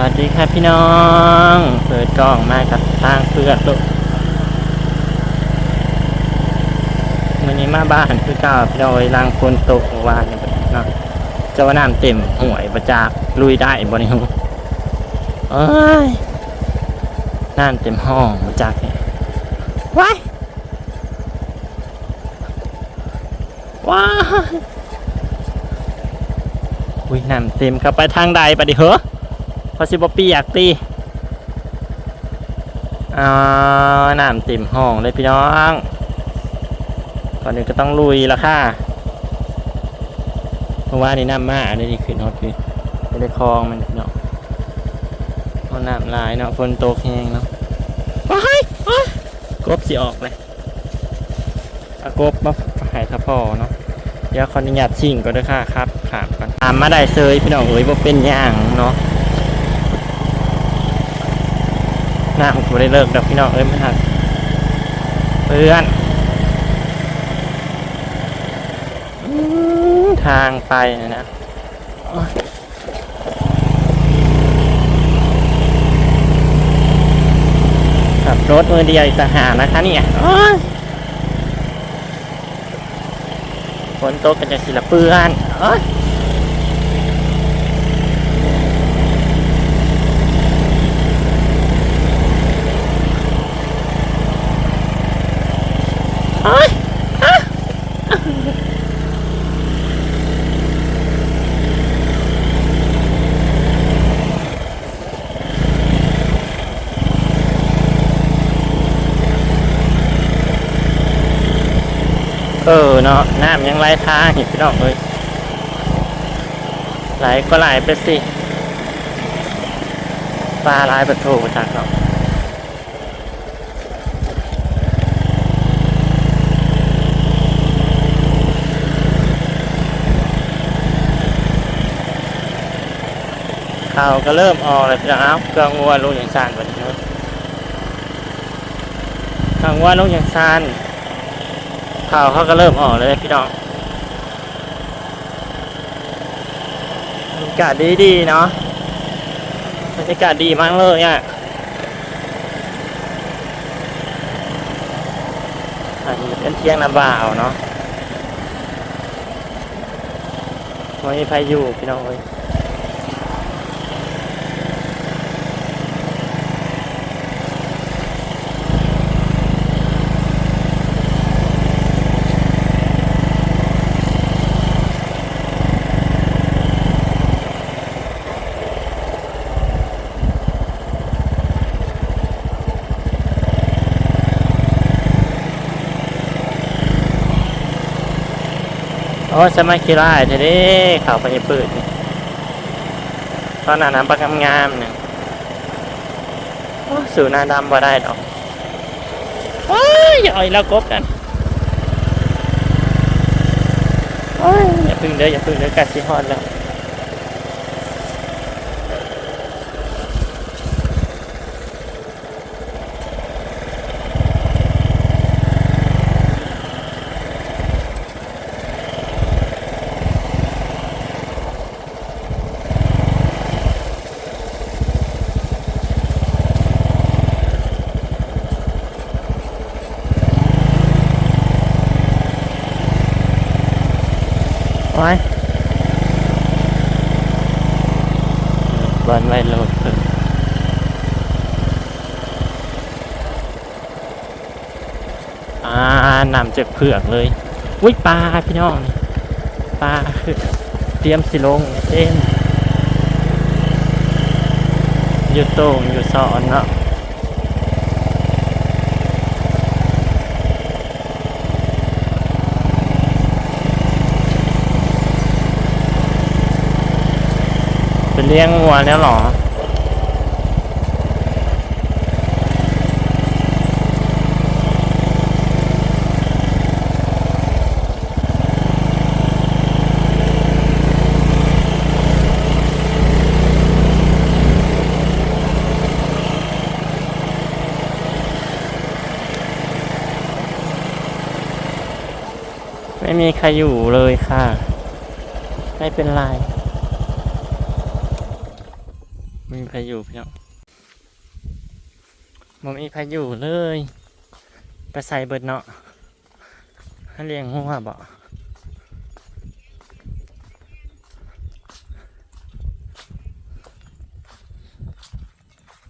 วัสดีครับพี่น้อง เปิดกล้องมากับทางเพื่อนลูกวันนี้มาบ้านคือเก่าพี่น้องเอ้ยลางคนโตกวานเนี่ยเนาะเจ้าว่น้ำเต็มห่วยประจากลุยได้บ่นี่ฮู้เอ้ยน้ำเต็มห้องประจากนี่ว้ายว้ายอุ้ยน้ำเต็มเข้าไปทางใดปะดิเหรอ พอสิบปีอยากตีอ่าน้ำเต็มห้องเลยพี่น้องก่อนอื่นก็ต้องลุยล้วค่ะเพราะว่านี่น้ำมาอันนี้ขึ้นฮอตคือไม่ได้คลองมันเนาะเพราะน้ำลายเนาะฝนตกแห้งเนาะว้ายว้ายกบสิออกเลยอากบมาหายทะพอเนาะเดี๋ยวขออนุญาตชิ่งก็ด้วยค่ะครับขามก่อนตามมาได้เซยพี่น้องเอ๋ยว่าเป็นอย่างเนาะ หน้าผมไม่ได้เลิกดอกพี่น้องเอ้ยไม่ทันเพื่อนทางไปนะนะขับรถมือเดียวอีกต่างหานะคะเนี่ยโอ๊ยฝนตกกันจะสิละเปื้อนโอ๊ย โอ๊ยอะเออเนาะน้ำยังไหลทางอยู่พี่น้องเอ้ยไหลก็ไหลไปสิปลาลายประตูจากเนาะข่าวก็เริ่มออกเลยพี่น้องเอ้าเครื่องวัวลงอย่างซานวันนี้เนอะเครื่องวัวลงอย่างซาน ข่าวเขาก็เริ่มออกเลยพี่น้องบรรยากาศดีดีๆเนาะบรรยากาศดีมากเลยอะอันนี้เป็นเที่ยงน้ำบ่าวเนาะไม่มีใครอยู่พี่น้องเอ้ย อ้สมัยกีฬาเท่นี้ข่าวพญาปืดตอนหนาน้ำประกำงามเนี่ยโอ้สู่หน้าดำบ่ได้ดอกโอ้ยอย่าอ่อยแล้วกบกันโอ้ยอย่าพึ่งเด้ออย่าพึ่งเด้อกัดสิฮอดแล้ว ไว้บอลไว้โลดเพิ่มอ่านำจากเผือกเลยอุ้ยปลาพี่น้องนี่ปลาคือเตรียมสิลงเต้นอยู่โต่งอยู่สอนเนาะ เป็นเลี้ยงวัวแล้วหรอไม่มีใครอยู่เลยค่ะ ไม่เป็นไร ไม่มีพายุพี่น้องบ่มีพายุเลย ไปใส่เบิดเนาะให้เลี้ยงหัวบ่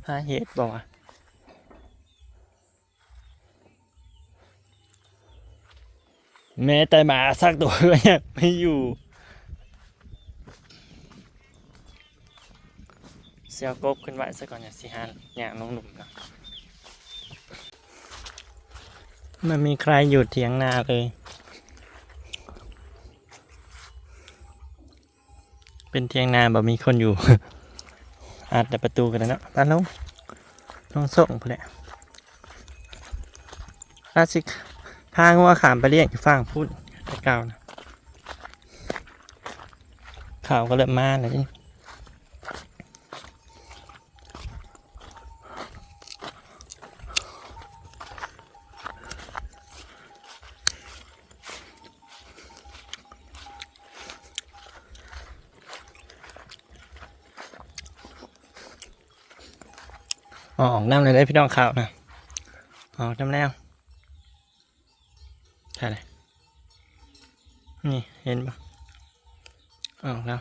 หาเห็ดบ่วะแม้แต่หมาสักตัวก็ยังไม่อยู่ เสียวกบขึ้นไว้ซะก่อนอย่าสิฮานอย่างน้องหนุ่มนะมันมีใครอยู่เถียงนาเลย เป็นเถียงนาแบบมีคนอยู่ อาจแต่ประตูกันแล้วเนาะตาลงลงส่งไปแหละราชิกพางัวขามไปเรียกอยู่ฝั่งพูดตะเกานะข่าวก็เริ่มมาเลย น้ำเลยได้พี่น้องข่าวนะออกน้ำแล้วใช่เลยนี่เห็นปะออกแล้ว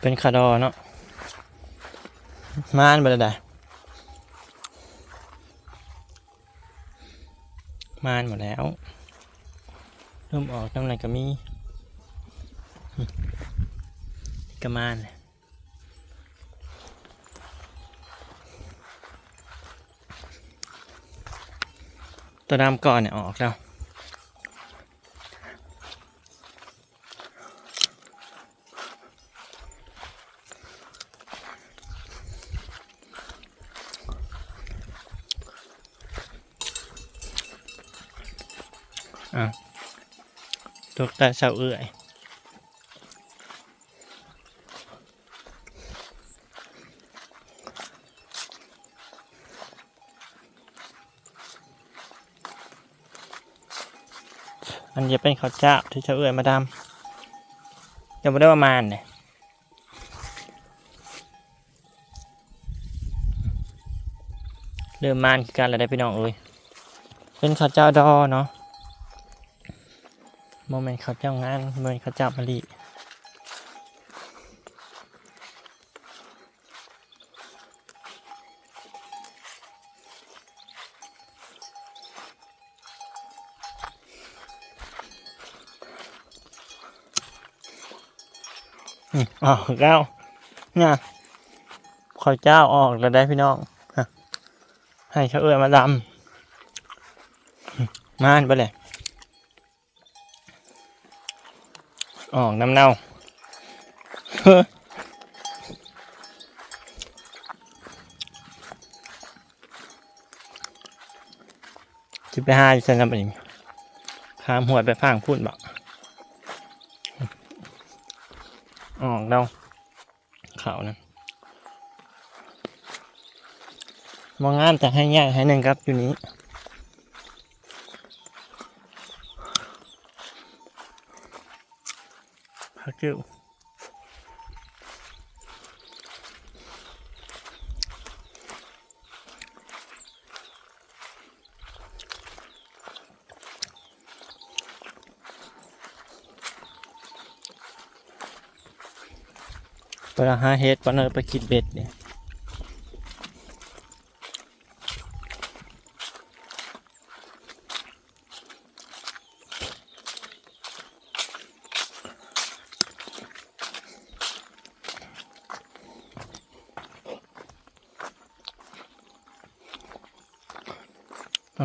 เป็นคาดอเนาะม่านไปเลยได้ม่านหมดแล้ว ริ่มออกน้ำลายก็มีกระมานตัวดำก่อนเนี่ยออกแล้วอะ ตกต่เสาเอื่อยอันจะเป็นข้าวเจ้าที่เสาเอื่อยมาดำยังไม่ได้ประมาณเนี่ยเริ่มมานคือการอะไรได้พี่น้องเอ้ยเป็นข้าวเจ้าดอเนาะ โมเมนต์เขาเจ้างานโมเมนต์เขาจ้ามะลิออกแล้วเนี่ยขอเจ้าออกแล้วได้พี่น้องให้เขาเอื้อมาดำมมานไปเลย ออกน้ำเน่าจิไปห้าอยู่ใส่น้ำเองข้ามหัวไปฟังพูดบอกออกเราเขานะมองงามแต่ให้ยากให้หนึ่งครับอยู่นี้ พักอยู่ไปหาเฮ็ดปนเอไปคิดเบ็ดเนี่ย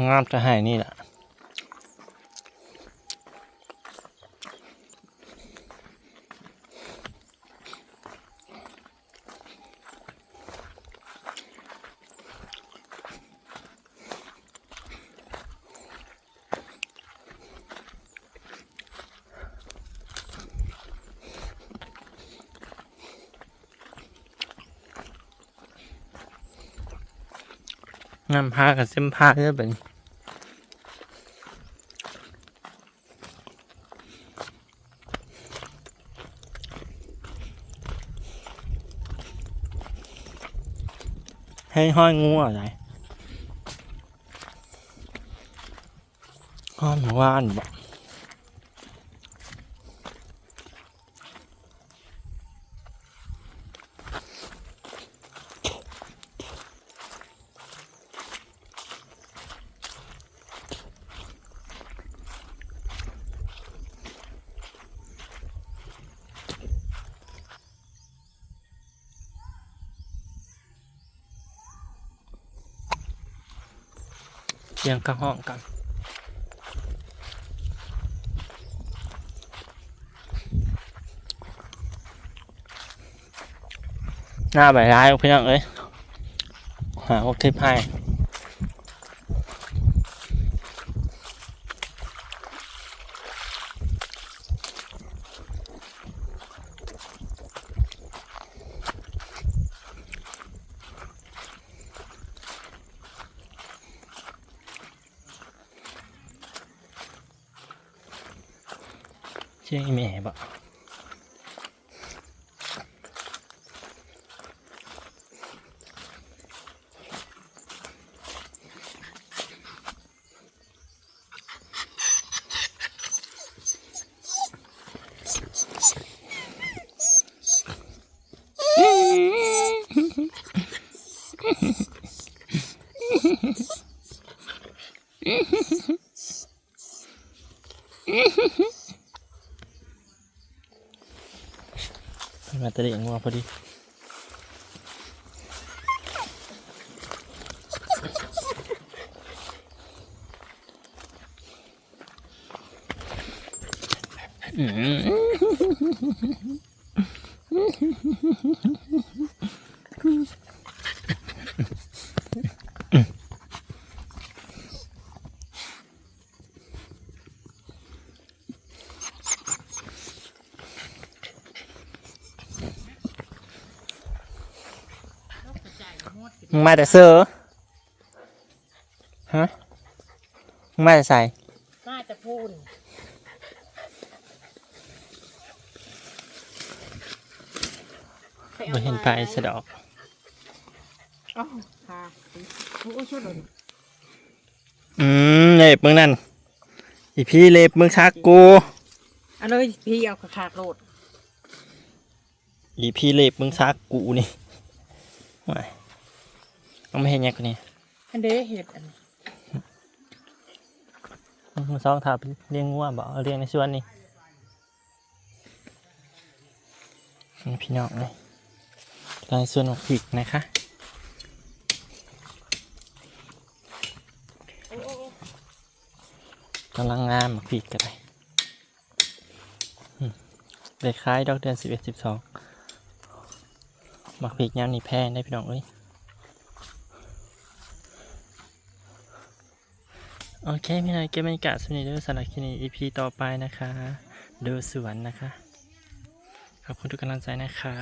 งามจะหายนี่แหละ งามผ้ากับเส้นผ้าเนี่ยเป็นให้ห้อยงูอะไรห้อยว่านบอก เสียงกระห้องกันหน้าใบร้ายของพี่น้องเอ้ยหาพวกทิพให้ เชื่ออีแม่บ่มาตะเดียงงัวพอดีอืม มึงมาแต่เสือฮะมึงมาแต่ใส่น่าจะพูนไม่เห็นไปสะดอกอ๋อค่ะโอ้ช่วยหน่อยอืมเล็บมึงนั่นอีพี่เล็บมึงชักกูอันเลยพี่เอากระขาดโหลดอีพี่เล็บมึงชักกูนี่ไม่ ต้องไม่เห็นยังคนนี้อันเด้เห็ดอันมึงสองถาเลี้ยงงัวบอกเอาเลี้ยงในสวนนี่นี่พี่น้องเลยลายส่วนของผิกนะคะกำลังงามหมักผิกกันเลยอืมเลยคล้ายดอกเดือนสิบเอ็ดสิบสองหมักผิกยามนี่แพงได้พี่น้องเอ้ย โอเคพี่นายเก็บบรรยากาศสนิทด้วยสำหรับคลิปนี้ EP ต่อไปนะคะ ดูสวนนะคะ ขอบคุณทุกกำลังใจนะคะ